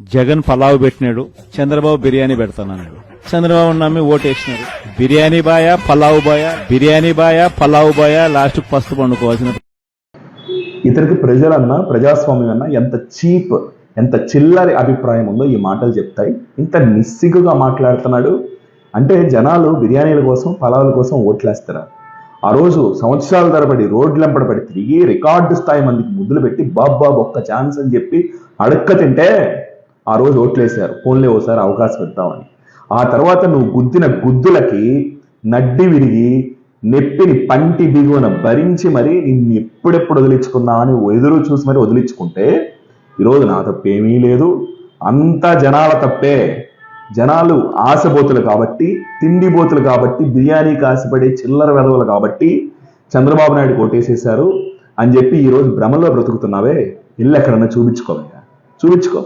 జగన్ పలావ్ పెట్టినాడు చంద్రబాబు బిర్యానీ పెడతానన్నాడు. చంద్రబాబు నమ్మి ఓటేసినారు. బిర్యానీ బాయా పలావ్ బాయా బిర్యానీ బాయా పలావ్ బాయా లాస్ట్ పస్తు పండుకోవాల్సిన ఇతనికి ప్రజలన్నా ప్రజాస్వామ్యం అన్నా ఎంత చీప్ ఎంత చిల్లరి అభిప్రాయం ఉందో ఈ మాటలు చెప్తాయి. ఇంత నిస్సిగ్గుగా మాట్లాడుతున్నాడు. అంటే జనాలు బిర్యానీల కోసం పలావుల కోసం ఓట్లేస్తారా? ఆ రోజు సంవత్సరాల తరబడి రోడ్లెంపడ పడి తిరిగి రికార్డు స్థాయి మందికి ముద్దులు పెట్టి బాబాబు ఒక్క ఛాన్స్ అని చెప్పి అడక్క తింటే ఆ రోజు ఓట్లేశారు. ఫోన్లే ఓసారి అవకాశం ఇద్దామని. ఆ తర్వాత నువ్వు గుద్దిన గుద్దులకి నడ్డి విరిగి నెప్పిని పంటి దిగువన భరించి మరి నిన్ను ఎప్పుడెప్పుడు వదిలించుకున్నా అని ఎదురు చూసి మరి వదిలించుకుంటే ఈరోజు నా తప్పేమీ లేదు. అంతా జనాల తప్పే. జనాలు ఆశబోతులు కాబట్టి తిండిబోతులు కాబట్టి బిర్యానీకి ఆశపడే చిల్లర వెధవలు కాబట్టి చంద్రబాబు నాయుడు కొట్టేసేశారు అని చెప్పి ఈరోజు భ్రమలో బ్రతుకుతున్నావే. ఇల్లు ఎక్కడన్నా చూపించుకోవయ్యా. చూపించుకో.